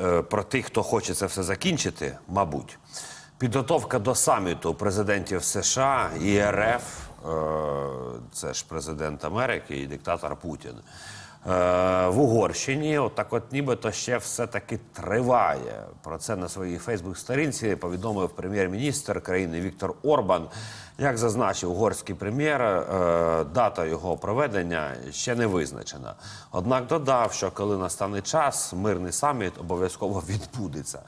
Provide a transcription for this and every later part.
е, про тих, хто хоче це все закінчити, мабуть. Підготовка до саміту президентів США і РФ, е, це ж президент Америки і диктатор Путін. Е, В Угорщині, отак, от нібито ще все таки триває. Про це на своїй Фейсбук-сторінці повідомив прем'єр-міністр країни Віктор Орбан. Як зазначив угорський прем'єр, е, дата його проведення ще не визначена. Однак додав, що коли настане час, мирний саміт обов'язково відбудеться.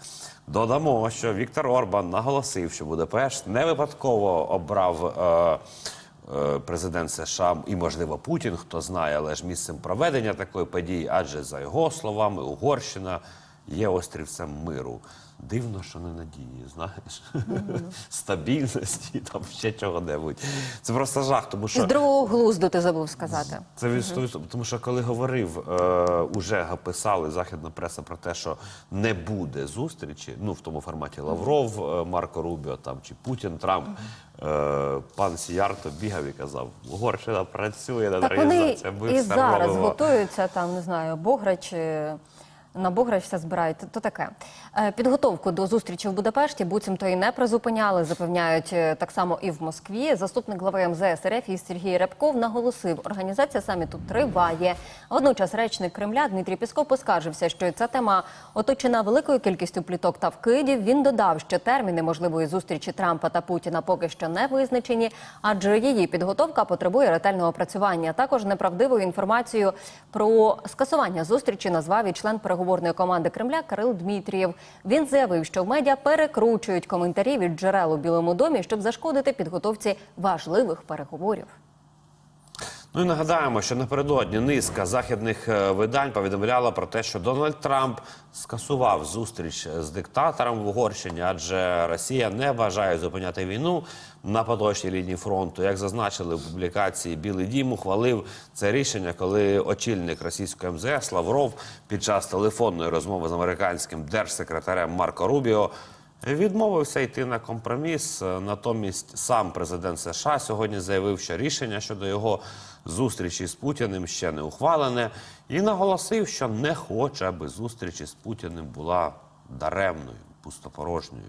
Додамо, що Віктор Орбан наголосив, що Будапешт не випадково обрав. Е, Президент США і, можливо, Путін, хто знає, але ж місцем проведення такої події, адже за його словами, Угорщина є острівцем миру. Дивно, що не надії, знаєш, стабільності, там ще чого-небудь. Це просто жах, тому що здорового глузду ти забув сказати. це від тому, що коли говорив, е, уже писали західна преса про те, що не буде зустрічі. Ну в тому форматі Лавров, е, Марко Рубіо там чи Путін, Трамп. Е, пан Сіярто бігав і казав: Угорщина працює над Так вони організацією. Ми і все зараз робимо». готуються там, не знаю, Бограч. е, На Бограч все збирають, то таке. Е, Підготовку до зустрічі в Будапешті буцімто і не призупиняли, запевняють е, так само і в Москві. Заступник глави МЗС РФ Сергій Рябков наголосив, організація саміту триває. Водночас речник Кремля Дмитрій Пісков поскаржився, що ця тема оточена великою кількістю пліток та вкидів. Він додав, що терміни можливої зустрічі Трампа та Путіна поки що не визначені, адже її підготовка потребує ретельного опрацювання. Також неправдивою інформацією про скасування зустрічі назвав і член переговорної команди Кремля Кирил Дмитрієв. Він заявив, що в медіа перекручують коментарі від джерел у Білому домі, щоб зашкодити підготовці важливих переговорів. Ну і нагадаємо, що напередодні низка західних е, видань повідомляла про те, що Дональд Трамп скасував зустріч з диктатором в Угорщині, адже Росія не бажає зупиняти війну на поточній лінії фронту. Як зазначили в публікації, Білий Дім ухвалив це рішення, коли очільник російської МЗС Лавров під час телефонної розмови з американським держсекретарем Марко Рубіо Відмовився йти на компроміс. Е, Натомість сам президент США сьогодні заявив, що рішення щодо його зустрічі з Путіним ще не ухвалене, і наголосив, що не хоче, аби зустріч із Путіним була даремною, пустопорожньою.